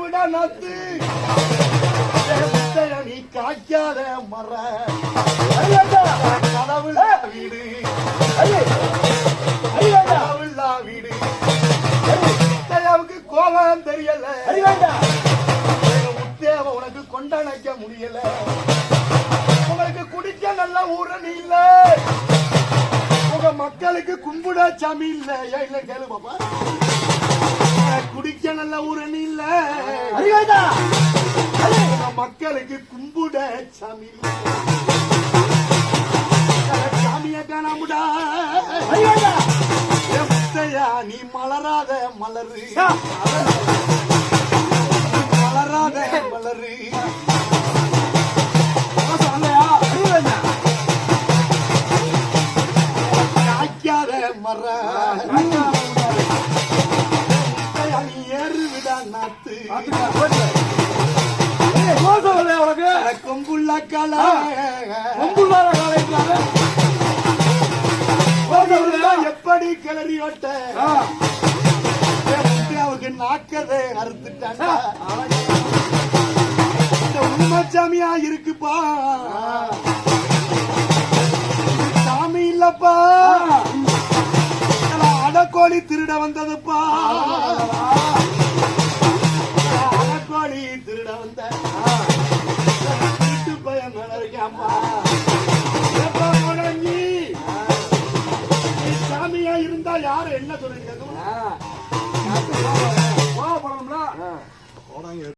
விட நத்து. நீ காய்க்காத மர. கதவுல வீடு. கதவுல வீடு. கோபம் தெரியல. உத்தேவ உனக்கு கொண்டணைக்க முடியல. உங்களுக்கு குடிக்க நல்ல ஊரணி இல்ல. உங்க மக்களுக்கு கும்பிட சாமி இல்ல. ஏன் இல்ல கேளு பாப்பா. நல்ல ஊரணி இல்ல. மக்களுக்கு கும்பிட சாமி சாமிய காணாமுடா. முத்தையா நீ மலராத மலரு. மலராத மலரு. மர. விடா நாத்து கொம்புள்ள கால. எப்படி கிளறி ஓட்ட? அவருக்கு நாக்கதை அறுத்துட்டாங்க இந்த உண்மைச்சாமியா இருக்குப்பா. சாமி இல்லப்பா. அடக்கோழி திருட வந்ததுப்பா. இருந்தா யாரு என்ன சொல்றீங்க?